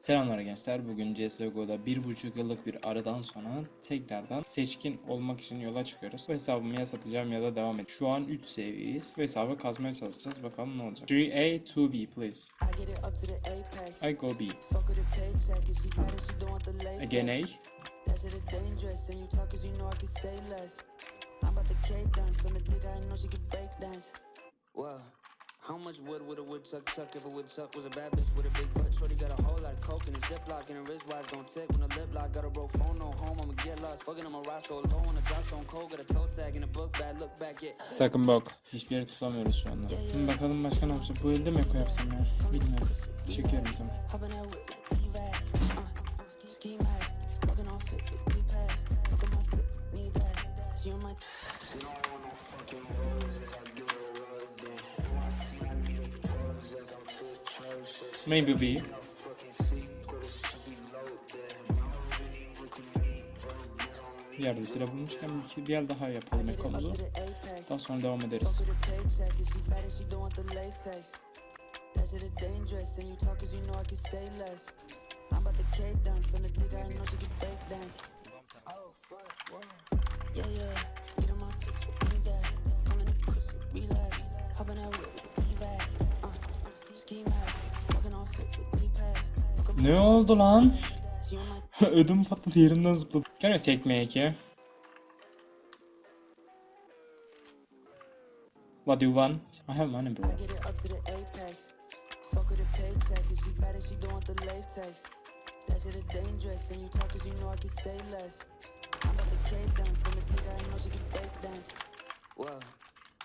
Selamlar gençler. Bugün CSGO'da bir buçuk yıllık bir aradan sonra tekrardan seçkin olmak için yola çıkıyoruz. Bu hesabımı ya satacağım ya da devam edeceğim. Şu an 3 seviyeyiz. Bu hesabı kazmaya çalışacağız. Bakalım ne olacak. 3A, 2B please. I go B. Again A. Whoa. How much wood would a woodchuck chuck if a woodchuck was a bad bitch with a big butt? Shorty got a whole lot of coke in a ziplock and her wristwatch don't tick when the lip lock. Got a broke phone, no home, I'ma get lost. Fucking on my ride so low on the drop stone cold. Got a toe tag in a book bag, look back, yeah. Takım bok. Hiçbir yere tutamıyoruz şu anda. Şimdi bakalım başka ne yapacak. Bu elde mi eko yapsam ya? Bilmiyorum. Çekiyorum tamam. Hopping that whip Maybe B. Silah bulmuşken bir, bir yer daha yapalım ekomuzu. Daha sonra devam ederiz. the Ne oldu lan? Ödüm patladı yerimden zıpladı. Take me iki? What do you want? I have money bro.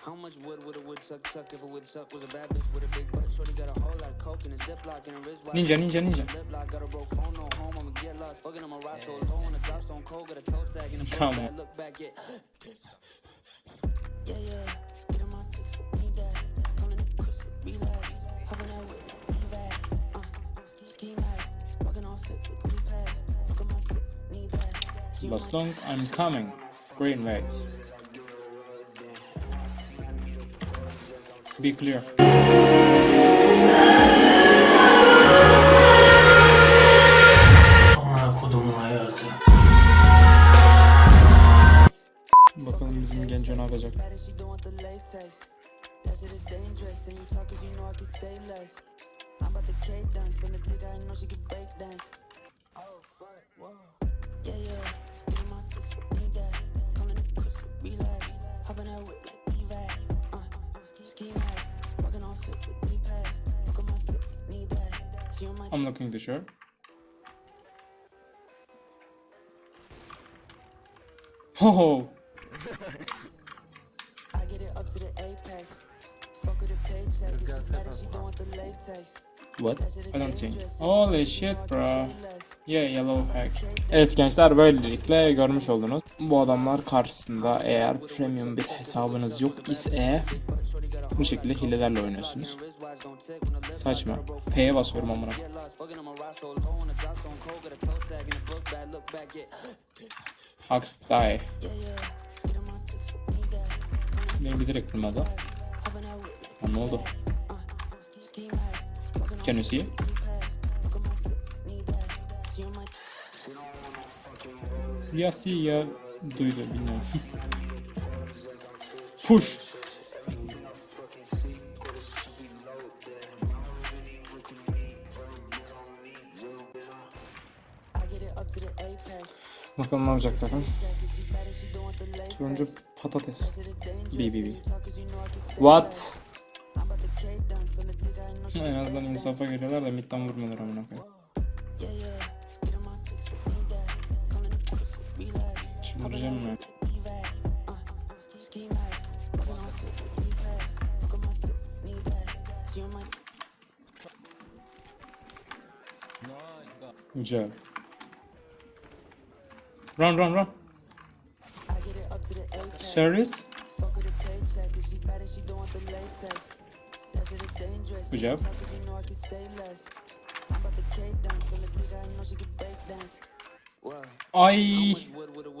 Get it up to the apex. Fuck with a paycheck and she bad and she don't want the latex. That shit is dangerous and you talk cause you know I can say less. I'm about to K dance and the dick I know she can break dance. Whoa. How much wood would a woodchuck chuck if a woodchuck was a bad bitch with a big butt? Shorty got a whole lot of coke in a ziplock and a wristwatch. Ninja ninja ninja. Lip lock, got a broke phone, no home, I'ma get lost. Fucking on my ride so low on the drop stone cold, got a toe tag in a book Come bag, on. look back, yeah. Yeah, yeah, get on my fix it, need that. Calling it pussy, relax. Hopping that whip like P-Vag. Uh, ski mask, walking on fit for three pass. Fuck on my foot, need that. She on Last long, I'm coming. Green wait. Be clear. Amına kodumun hayatı. Bakalım bizim genco ne yapacak. the the. Yeah, yeah, get my fix need that. Calling it pussy, relax. Hopping that whip looking to sure. Ho ho. What? I don't think. Holy shit bro. Yeah yellow hack. Evet gençler böylelikle görmüş oldunuz. Bu adamlar karşısında eğer premium bir hesabınız yok ise bu şekilde hilelerle oynuyorsunuz. Saçma. P'ye basıyorum amına. Axe die. Beni bilerek vurmadı. Lan ne oldu? Can you see? Ya see ya duydu bilmiyorum. Push. Bakalım ne yapacak latex. Turuncu patates. Shit is dangerous B B and B. you talk cause you know I can say What? En azından insafa geliyorlar da midden vurmuyorlar amına koyayım. My Güzel. Run run run. Serious? Dance. Ay.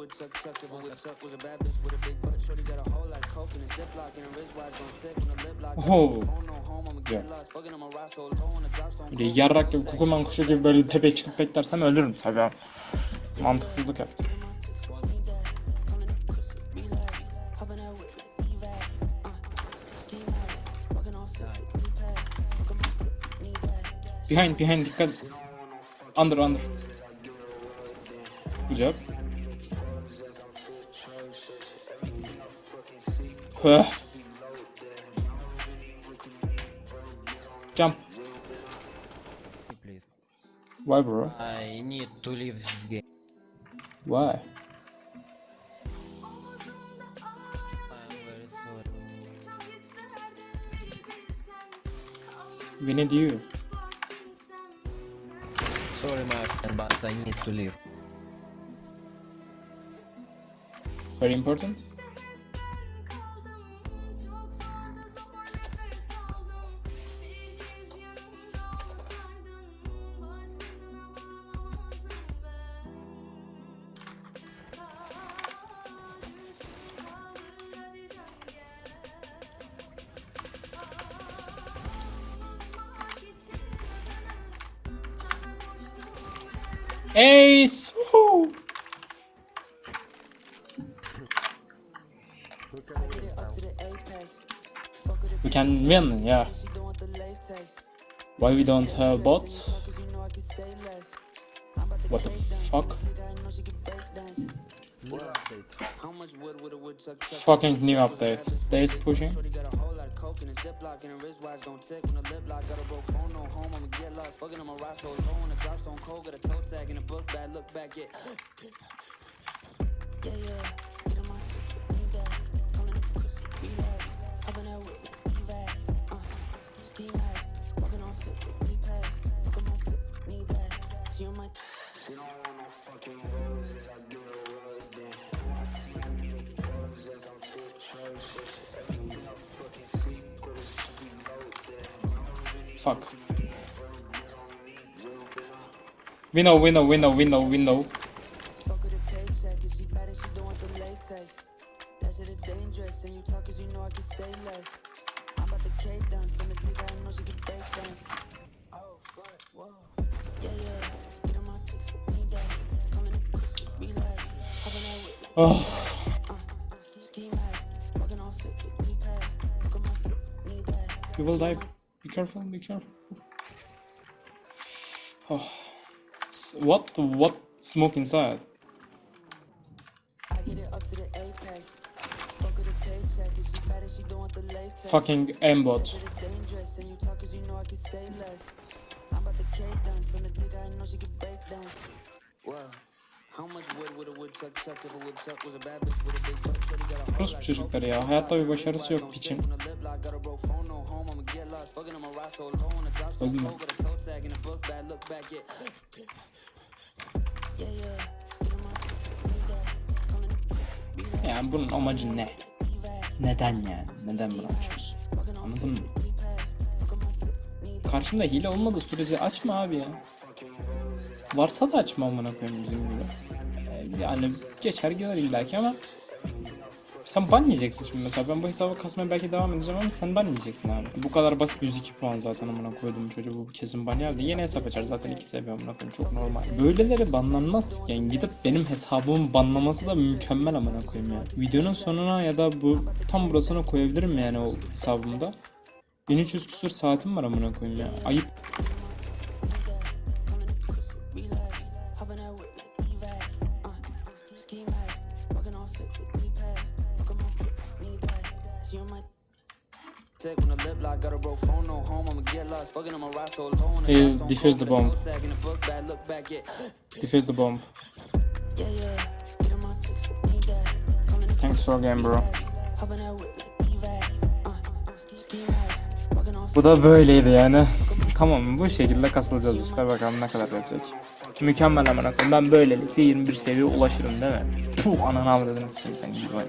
Wood a woodchuck chuck if a woodchuck was a bad bitch with a big butt. Shorty got a hole like coke in a ziplock and her wrist watch gon' tip when the lip lock. Oh. Böyle yarrak gibi kukuman kuşu gibi böyle tepeye çıkıp beklersem ölürüm tabii. Mantıksızlık yaptım. Behind behind dikkat. Under under. Good Höh. Jump. please. Why bro? I need to leave this game. Why? I'm very sorry. We need you. Sorry, my friend, but I need to leave. Very important. Ace! Woohoo! We can win, yeah. Why we don't have bot? What the fuck? How much wood with a woodchuck chuck? Fucking new update. They is pushing. A a ziplock and her wrist watch gon' tick when the lip lock. Got a broke phone, no home, I'ma get lost. Fucking on my ride so low on the drop stone cold. Got a toe tag in a book bag, look back, yeah. Yeah, yeah. Fuck. We know, we know, we know, we know, we know. Fuck with a paycheck, and she bad and she don't want the latex. That shit is dangerous, and you talk cause you know I can say less. I'm about to K dance, and the dick I know she can break dance. Oh, fuck, whoa. Yeah, yeah, get on my fix, need that. Calling it Chris, relax. Hop in that whip like Oh, ski mask. Walking on fit, fit, knee pads. Fuck on my foot, need that. you will die. Careful, be careful. Oh. What? What smoke inside? Fucking aimbot. Shit is dangerous, and you talk cause you know I can say less. I'm about to K dance, and the dick I know she can break dance. Well, how much wood would a woodchuck chuck if a woodchuck was a bad bitch with a big butt? Shorty got a hole Rus çocukları ya. Hayatta bir başarısı yok piçin. Chris, relax. Yani bunun amacı ne? Neden yani? Neden bunu açıyorsun? Anladın mı? Karşında hile olmadığı sürece açma abi ya. Varsa da açma amına koyayım bizim gibi. Yani geçer gider illaki ama sen ban yiyeceksin şimdi mesela ben bu hesabı kasmaya belki devam edeceğim ama sen ban yiyeceksin abi. Bu kadar basit 102 puan zaten amına koydum çocuğu bu kesin ban yerdi. Yeni hesap açar zaten 2 seviye amına koyayım çok normal. Böyleleri banlanmaz. Yani gidip benim hesabımı banlaması da mükemmel amına koyayım ya. Videonun sonuna ya da bu tam burasına koyabilirim yani o hesabımda. 1300 küsur saatim var amına koyayım ya. Ayıp. İs defuse the got a bomb. Defuse the bomb. Thanks for game bro. Uh, Bu da böyleydi yani. Tamam bu şekilde kasılacağız işte bakalım ne kadar edecek. Mükemmel koyayım. Ben böylelikle 21 seviye ulaşırım değil mi? Puh ananı avradını sikeyim senin gibi oyun.